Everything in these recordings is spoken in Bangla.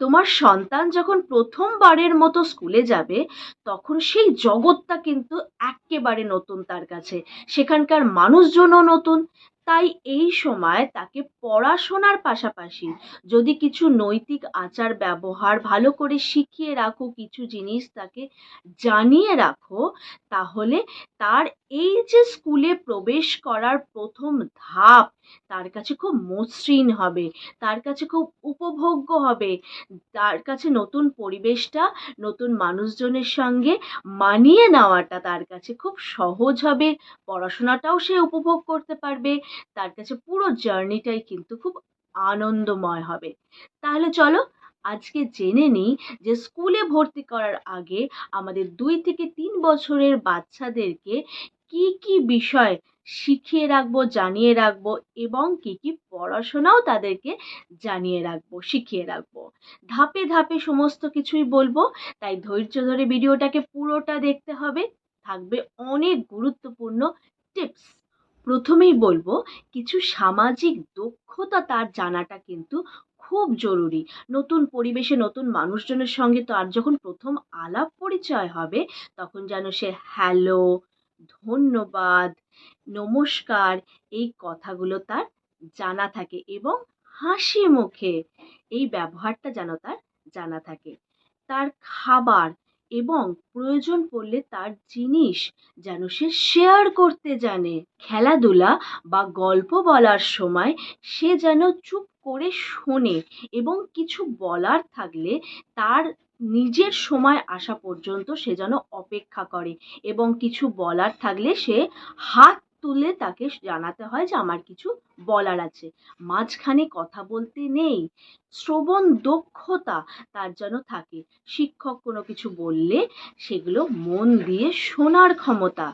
তোমার সন্তান যখন প্রথমবারের মতো স্কুলে যাবে, তখন সেই জগৎটা কিন্তু এক্কেবারে নতুন তার কাছে। সেখানকার মানুষজনও নতুন। তাই এই সময় তাকে পড়াশোনার পাশাপাশি যদি কিছু নৈতিক আচার ব্যবহার ভালো করে শিখিয়ে রাখো, কিছু জিনিস তাকে জানিয়ে রাখো, তাহলে তার এই যে স্কুলে প্রবেশ করার প্রথম ধাপ তার কাছে খুব মসৃণ হবে, তার কাছে খুব উপভোগ্য হবে। তার কাছে নতুন পরিবেশটা, নতুন মানুষজনের সঙ্গে মানিয়ে নেওয়াটা তার কাছে খুব সহজ হবে। পড়াশোনাটাও সে উপভোগ করতে পারবে। তার কাছে পুরো জার্নিটাই কিন্তু খুব আনন্দময় হবে। তাহলে চলো আজকে জেনে নিই যে স্কুলে ভর্তি করার আগে আমাদের দুই থেকে তিন বছরের বাচ্চাদেরকে কি কি বিষয় শিখিয়ে রাখব, জানিয়ে রাখব এবং কি কি পড়াশোনাও তাদেরকে জানিয়ে রাখব, শিখিয়ে রাখব। ধাপে ধাপে সমস্ত কিছুই বলব, তাই ধৈর্য ধরে ভিডিওটাকে পুরোটা দেখতে হবে। থাকবে অনেক গুরুত্বপূর্ণ টিপস। প্রথমেই বলব, কিছু সামাজিক দক্ষতা তার জানাটা কিন্তু খুব জরুরি। নতুন পরিবেশে নতুন মানুষজনের সঙ্গে তার যখন প্রথম আলাপ পরিচয় হবে, তখন যেন সে হ্যালো ধন্যবাদ, নমস্কার, এই কথাগুলো তার জানা থাকে এবং হাসি মুখে এই ব্যবহারটা যেন তার জানা থাকে। তার খাবার এবং প্রয়োজন পড়লে তার জিনিস যেন সে শেয়ার করতে জানে। খেলাধুলা বা গল্প বলার সময় সে যেন চুপ করে শোনে এবং কিছু বলার থাকলে তার নিজের সময় আসা পর্যন্ত সে যেন অপেক্ষা করে এবং কিছু বলার থাকলে সে হাত তুলে তাকে জানাতে হয় যে আমার কিছু বলার আছে। মাঝখানে কথা বলতে নেই, শ্রবণ দক্ষতা তার যেন থাকে। শিক্ষক কোনো কিছু বললে সেগুলো মন দিয়ে শোনার ক্ষমতা,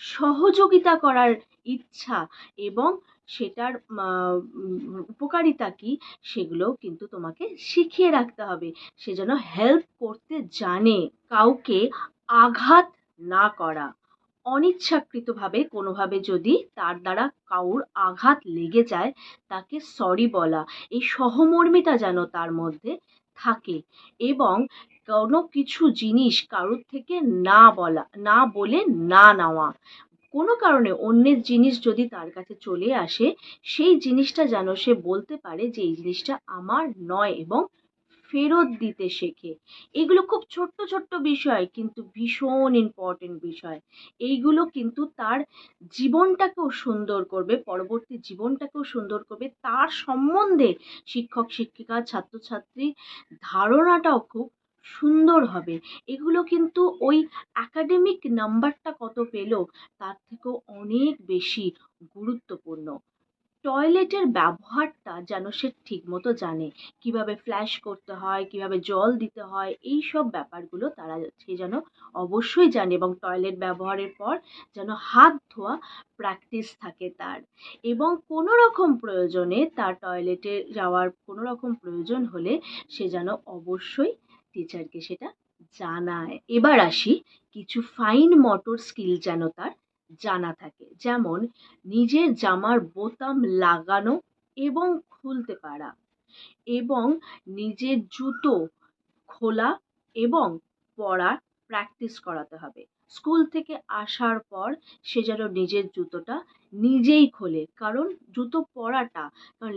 সহযোগিতা করার ইচ্ছা এবং সেটার উপকারিতা কী সেগুলোও কিন্তু তোমাকে শিখিয়ে রাখতে হবে। সে যেন হেল্প করতে জানে, কাউকে আঘাত না করা। অনিচ্ছাকৃতভাবে কোনোভাবে যদি তার দ্বারা কারুর আঘাত লেগে যায়, তাকে সরি বলা। এই সহমর্মিতা যেন তার মধ্যে থাকে এবং কোনো কিছু জিনিস কারুর থেকে না বলা, না বলে না নেওয়া। কোনো কারণে অন্যের জিনিস যদি তার কাছে চলে আসে, সেই জিনিসটা যেন সে বলতে পারে যে এই জিনিসটা আমার নয় এবং ফেরত দিতে শেখে। এগুলো খুব ছোট্ট ছোট্ট বিষয়, কিন্তু ভীষণ ইম্পর্টেন্ট বিষয়। এইগুলো কিন্তু তার জীবনটাকেও সুন্দর করবে, পরবর্তী জীবনটাকেও সুন্দর করবে। তার সম্বন্ধে শিক্ষক, শিক্ষিকা, ছাত্রছাত্রী ধারণাটাও খুব সুন্দর হবে। এগুলো কিন্তু ওই অ্যাকাডেমিক নাম্বারটা কত পেল, তার থেকেও অনেক বেশি গুরুত্বপূর্ণ। টয়লেটের ব্যবহারটা যেন সে ঠিকমতো জানে। কীভাবে ফ্ল্যাশ করতে হয়, কীভাবে জল দিতে হয়, এই সব ব্যাপারগুলো তারা সে যেন অবশ্যই জানে এবং টয়লেট ব্যবহারের পর যেন হাত ধোয়া প্র্যাকটিস থাকে তার। এবং কোনো রকম প্রয়োজনে তার টয়লেটে যাওয়ার কোনো রকম প্রয়োজন হলে সে যেন অবশ্যই টিচারকে সেটা জানায়। এবার আসি কিছু ফাইন মোটর স্কিল যেন তার জানা থাকে। যেমন, নিজের জামার বোতাম লাগানো এবং খুলতে পারা এবং নিজের জুতো খোলা এবং পরা প্র্যাকটিস করাতে হবে। স্কুল থেকে আসার পর সে যেন নিজের জুতোটা নিজেই খোলে। কারণ জুতো পরাটা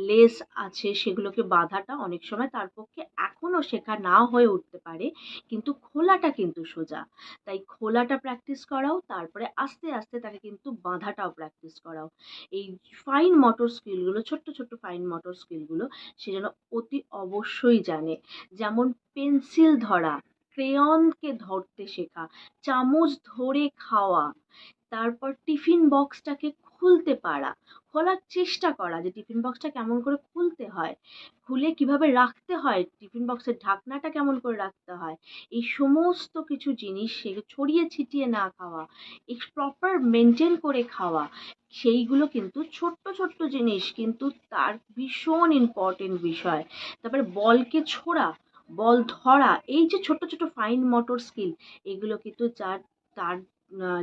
লেস আছে সেগুলোকে বাঁধাটা অনেক সময় তার পক্ষে এখনও শেখা না হয়ে উঠতে পারে, কিন্তু খোলাটা কিন্তু সোজা। তাই খোলাটা প্র্যাকটিস করাও, তারপরে আস্তে আস্তে তাকে কিন্তু বাঁধাটাও প্র্যাকটিস করাও। এই ফাইন মোটর স্কিলগুলো ছোট্ট ছোট্ট ফাইন মোটর স্কিলগুলো সে যেন অতি অবশ্যই জানে। যেমন পেন্সিল ধরা ক্রেয়নকে ধরতে শেখা, চামচ ধরে খাওয়া, তারপর টিফিন বক্সটাকে খুলতে পারা। খোলার চেষ্টা করা যে টিফিন বক্সটা কেমন করে খুলতে হয়, খুলে কীভাবে রাখতে হয়, টিফিন বক্সের ঢাকনাটা কেমন করে রাখতে হয়, এই সমস্ত কিছু জিনিস সে ছড়িয়ে ছিটিয়ে না খাওয়া, এই প্রপার মেনটেন করে খাওয়া, সেইগুলো কিন্তু ছোট্ট ছোট্ট জিনিস কিন্তু তার ভীষণ ইম্পর্টেন্ট বিষয়। তারপরে বলকে ছোড়া, বল ধরা, এই যে ছোট ছোট ফাইন মোটর স্কিল এগুলো কিন্তু যার, তার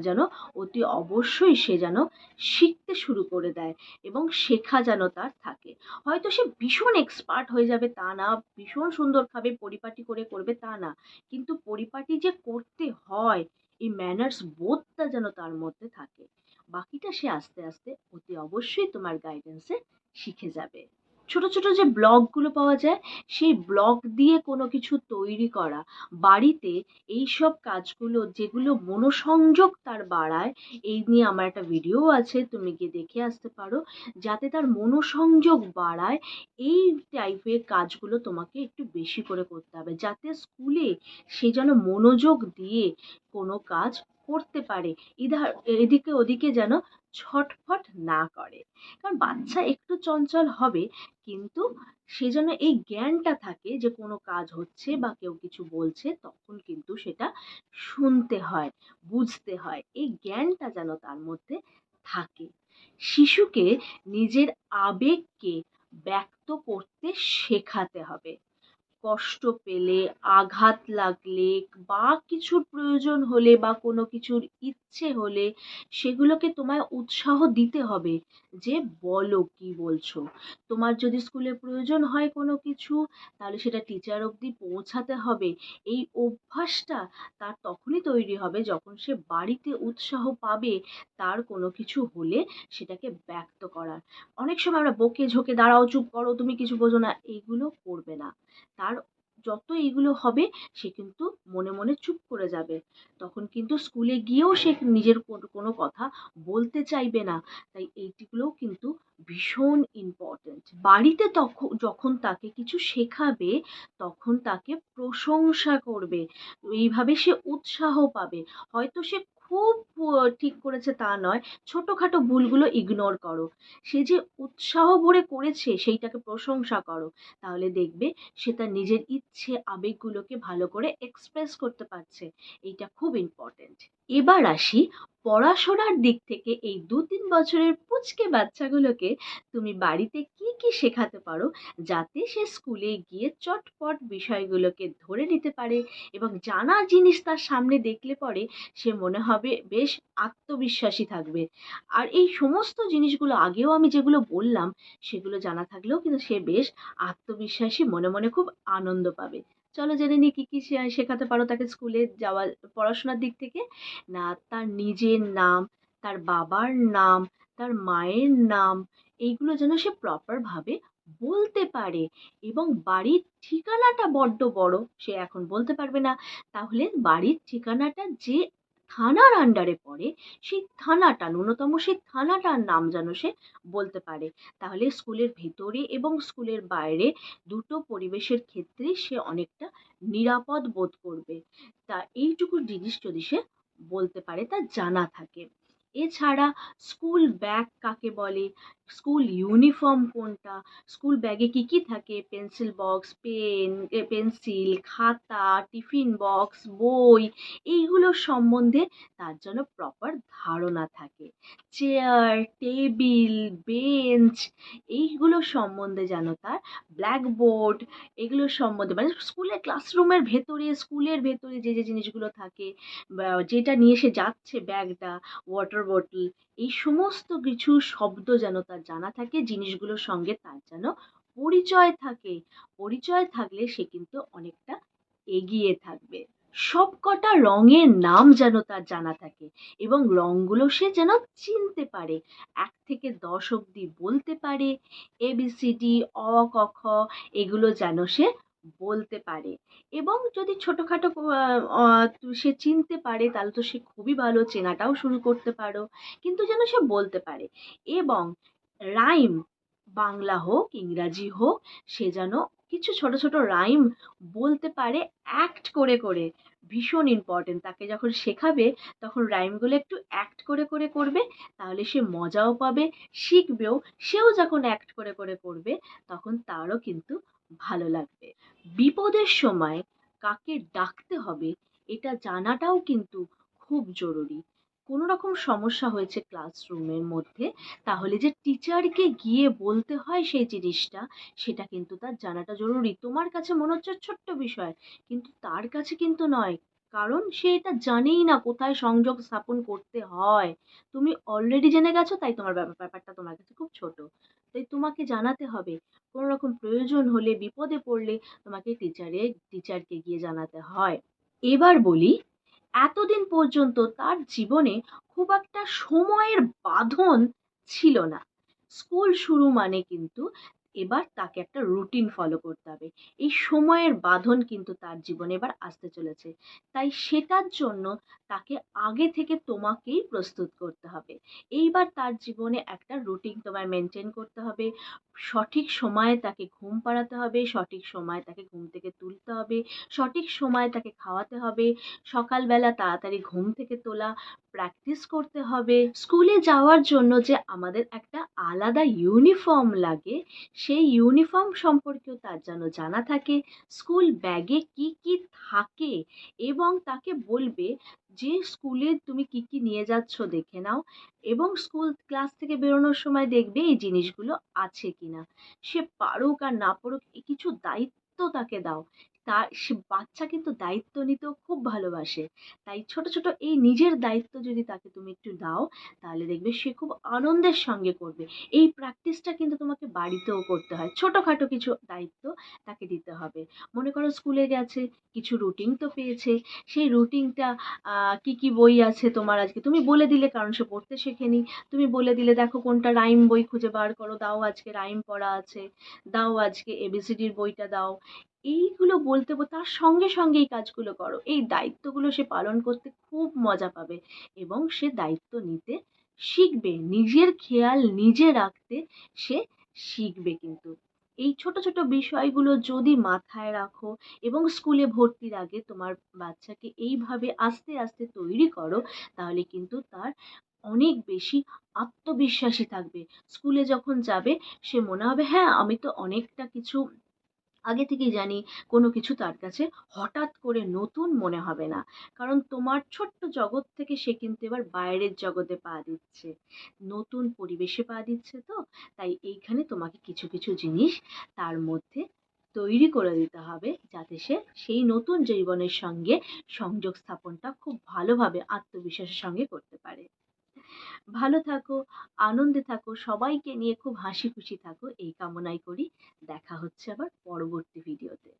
যেন অতি অবশ্যই সে যেন শিখতে শুরু করে দেয় এবং শেখা যেন তার থাকে। হয়তো সে ভীষণ এক্সপার্ট হয়ে যাবে তা না, ভীষণ সুন্দরভাবে পরিপাটি করে করবে তা না, কিন্তু পরিপাটি যে করতে হয়, এই ম্যানার্স বোধটা যেন তার মধ্যে থাকে। বাকিটা সে আস্তে আস্তে অতি অবশ্যই তোমার গাইডেন্সে শিখে যাবে। ছোট ছোট যে ব্লগগুলো পাওয়া যায়, সেই ব্লগ দিয়ে কোনো কিছু তৈরি করা, বাড়িতে এই সব কাজগুলো যেগুলো মনোসংযোগ তার বাড়ায়, এই নিয়ে আমার একটা ভিডিও আছে, তুমি গিয়ে দেখে আসতে পারো, যাতে তার মনোসংযোগ বাড়ায়, এই টাইপের কাজগুলো তোমাকে একটু বেশি করে করতে হবে, যাতে স্কুলে সে যেন মনোযোগ দিয়ে কোনো কাজ করতে পারে। ইধার, এদিকে ওদিকে যেন ছটফট না করে। কারণ বাচ্চা একটু চঞ্চল হবে, কিন্তু সে যেন এই জ্ঞানটা থাকে যে কোনো কাজ হচ্ছে বা কেউ কিছু বলছে, তখন কিন্তু সেটা শুনতে হয়, বুঝতে হয়। এই জ্ঞানটা যেন তার মধ্যে থাকে। শিশুকে নিজের আবেগকে ব্যক্ত করতে শেখাতে হবে। কষ্ট পেলে, আঘাত লাগলে বা কিছুর প্রয়োজন হলে বা কোনো কিছুর ইচ্ছে হলে সেগুলোকে তোমায় উৎসাহ দিতে হবে। যে বলো কি বলছো? তোমার যদি স্কুলে প্রয়োজন হয় কোনো কিছু, তাহলে সেটা টিচার অবধি পৌঁছাতে হবে। এই অভ্যাসটা তার তখনই তৈরি হবে যখন সে বাড়িতে উৎসাহ পাবে। তার কোনো কিছু হলে সেটাকে ব্যক্ত করার। অনেক সময় আমরা বকে ঝোঁকে, দাঁড়াও চুপ করো, তুমি কিছু বোঝো না, এইগুলো করবে না। তার যত এইগুলো হবে, সে কিন্তু মনে মনে চুপ করে যাবে। তখন কিন্তু স্কুলে গিয়েও সে নিজের কোনো- কোনো কথা বলতে চাইবে না। তাই এইটিগুলোও কিন্তু ভীষণ ইম্পর্ট্যান্ট বাড়িতে তখন যখন তাকে কিছু শেখাবে, তখন তাকে প্রশংসা করবে। এইভাবে সে উৎসাহ পাবে। হয়তো সে খুব ঠিক করেছে তা নয়। ছোটোখাটো ভুলগুলো ইগনোর করো। সে যে উৎসাহ ভরে করেছে, সেইটাকে প্রশংসা করো। তাহলে দেখবে সে তার নিজের ইচ্ছে, আবেগগুলোকে ভালো করে এক্সপ্রেস করতে পারছে। এইটা খুব ইম্পর্ট্যান্ট এবার আসি পড়াশোনার দিক থেকে এই দু তিন বছরের পুচকে বাচ্চাগুলোকে তুমি বাড়িতে কি কি শেখাতে পারো? যাতে সে স্কুলে গিয়ে চটপট বিষয়গুলোকে ধরে নিতে পারে এবং জানা জিনিস তার সামনে দেখলে পরে সে মনে হবে বেশ আত্মবিশ্বাসী থাকবে। আর এই সমস্ত জিনিসগুলো আগেও আমি যেগুলো বললাম, সেগুলো জানা থাকলেও কিন্তু সে বেশ আত্মবিশ্বাসী, মনে মনে খুব আনন্দ পাবে। চলো জেনে নিই কী কী শেখাতে পারো তাকে স্কুলে যাওয়া পড়াশোনার দিক থেকে? না, তার নিজের নাম, তার বাবার নাম, তার মায়ের নাম, এইগুলো যেন সে প্রপারভাবে বলতে পারে। এবং বাড়ির ঠিকানাটা বড্ড বড়, সে এখন বলতে পারবে না। তাহলে বাড়ির ঠিকানাটা যে থানার আন্ডারে পড়ে, সেই থানাটা, ন্যূনতম সেই থানাটার নাম যেন সে বলতে পারে। তাহলে স্কুলের ভেতরে এবং স্কুলের বাইরে দুটো পরিবেশের ক্ষেত্রে সে অনেকটা নিরাপদ বোধ করবে। তা এইটুকু জিনিস যদি সে বলতে পারে, তা জানা থাকে। এছাড়া স্কুল ব্যাগ কাকে বলে? স্কুল ইউনিফর্ম কোনটা? স্কুল ব্যাগে কী কী থাকে? পেন্সিল বক্স, পেন পেন্সিল, খাতা, টিফিন বক্স, বই, এইগুলো সম্বন্ধে তার যেন প্রপার ধারণা থাকে। চেয়ার, টেবিল, বেঞ্চ, এইগুলো সম্বন্ধে যেন তার ব্ল্যাকবোর্ড এগুলো সম্বন্ধে মানে স্কুলের ক্লাসরুমের ভেতরে, স্কুলের ভেতরে যে যে জিনিসগুলো থাকে যেটা নিয়ে সে যাচ্ছে ব্যাগটা ওয়াটার বটল এই সমস্ত কিছু শব্দ যেন তার জানা থাকে, জিনিসগুলোর সঙ্গে তার যেন পরিচয় থাকে। পরিচয় থাকলে সে কিন্তু অনেকটা এগিয়ে থাকবে। সবকটা রঙের নাম যেন তার জানা থাকে এবং রঙগুলো সে যেন চিনতে পারে। এক থেকে দশ অবধি বলতে পারে। এবিসিডি অ, ক, খ, এগুলো যেন সে বলতে পারে। এবং যদি ছোটোখাটো সে চিনতে পারে, তাহলে তো সে খুবই ভালো চেনাটাও শুরু করতে পারো। কিন্তু যেন সে বলতে পারে। এবং রাইম, বাংলা হোক, ইংরাজি হোক, সে যেন কিছু ছোট ছোট রাইম বলতে পারে অ্যাক্ট করে করে। ভীষণ ইম্পর্টেন্ট তাকে যখন শেখাবে, তখন রাইমগুলো একটু অ্যাক্ট করে করে করবে, তাহলে সে মজাও পাবে, শিখবেও। সেও যখন অ্যাক্ট করে করে করবে, তখন তারও কিন্তু ভালো লাগবে। বিপদের সময় কাকে ডাকতে হবে, এটা জানাটাও কিন্তু খুব জরুরি। কোনো রকম সমস্যা হয়েছে ক্লাসরুমের মধ্যে, তাহলে যে টিচারকে গিয়ে বলতে হয় সেই জিনিসটা, সেটা কিন্তু তার জানাটা জরুরি। তোমার কাছে মনে হচ্ছে ছোট্ট বিষয়, কিন্তু তার কাছে কিন্তু নয়। কারণ সে এটা জানেই না কোথায় সংযোগ স্থাপন করতে হয়। তুমি অলরেডি জেনে গেছো, তাই তোমার ব্যাপার ব্যাপারটা তোমার কাছে খুব ছোট। তাই তোমাকে জানাতে হবে কোনো রকম প্রয়োজন হলে, বিপদে পড়লে তোমাকে টিচারে টিচারকে গিয়ে জানাতে হয়। এবার বলি এতদিন পর্যন্ত তার জীবনে খুব একটা সময়ের বাঁধন ছিল না। স্কুল শুরু মানে কিন্তু এবার তাকে একটা রুটিন ফলো করতে হবে। এই সময়ের বাঁধন কিন্তু তার জীবনে এবার আসতে চলেছে। তাই সেটার জন্য তাকে আগে থেকে তোমাকেই প্রস্তুত করতে হবে। এইবার তার জীবনে একটা রুটিন তোমায় মেনটেন করতে হবে। সঠিক সময়ে তাকে ঘুম পাড়াতে হবে, সঠিক সময়ে তাকে ঘুম থেকে তুলতে হবে, সঠিক সময়ে তাকে খাওয়াতে হবে, সকালবেলা তাড়াতাড়ি ঘুম থেকে তোলা প্র্যাকটিস করতে হবে। স্কুলে যাওয়ার জন্য যে আমাদের একটা আলাদা ইউনিফর্ম লাগে সেই ইউনিফর্ম সম্পর্কেও তার যেন জানা থাকে স্কুল ব্যাগে কি কি থাকে এবং তাকে বলবে যে স্কুলে তুমি কি কি নিয়ে যাচ্ছ দেখে নাও এবং স্কুল ক্লাস থেকে বেরোনোর সময় দেখবে এই জিনিসগুলো আছে কি না সে পারুক আর না পারুক কিছু দায়িত্ব তাকে দাও। তার সে বাচ্চা কিন্তু দায়িত্ব নিতেও খুব ভালোবাসে। তাই ছোট ছোট এই নিজের দায়িত্ব যদি তাকে তুমি একটু দাও, তাহলে দেখবে সে খুব আনন্দের সঙ্গে করবে। এই প্র্যাকটিসটা কিন্তু তোমাকে বাড়িতেও করতে হয়। ছোটোখাটো কিছু দায়িত্ব তাকে দিতে হবে। মনে করো স্কুলে গেছে, কিছু রুটিন তো পেয়েছে। সেই রুটিনটা কি কি বই আছে তোমার আজকে? তুমি বলে দিলে কারণ সে পড়তে শেখেনি। তুমি বলে দিলে, দেখো কোনটা রাইম বই খুঁজে বার করো। দাও আজকে রাইম পড়া আছে। দাও আজকে এবিসিডির বইটা দাও। এইগুলো বলতে তার সঙ্গে সঙ্গে এই কাজগুলো করো। এই দায়িত্বগুলো সে পালন করতে খুব মজা পাবে এবং সে দায়িত্ব নিতে শিখবে। নিজের খেয়াল নিজে রাখতে সে শিখবে কিন্তু। এই ছোট ছোট বিষয়গুলো যদি মাথায় রাখো এবং স্কুলে ভর্তির আগে তোমার বাচ্চাকে এইভাবে আস্তে আস্তে তৈরি করো, তাহলে কিন্তু তার অনেক বেশি আত্মবিশ্বাসী থাকবে। স্কুলে যখন যাবে সে মনে হবে হ্যাঁ আমি তো অনেকটা কিছু আগে থেকেই জানি কোনো কিছু তার কাছে হঠাৎ করে নতুন মনে হবে না। কারণ তোমার ছোট্ট জগৎ থেকে সে কিন্তু এবার বাইরের জগতে পা দিচ্ছে। নতুন পরিবেশে পা দিচ্ছে তো, তাই এইখানে তোমাকে কিছু কিছু জিনিস তার মধ্যে তৈরি করে দিতে হবে যাতে সে সেই নতুন জীবনের সঙ্গে সংযোগ স্থাপনটা খুব ভালোভাবে আত্মবিশ্বাসের সঙ্গে করতে পারে। ভালো থাকো, আনন্দে থাকো, সবাইকে নিয়ে খুব হাসি খুশি থাকো, এই কামনাই করি। দেখা হচ্ছে আবার পরবর্তী ভিডিওতে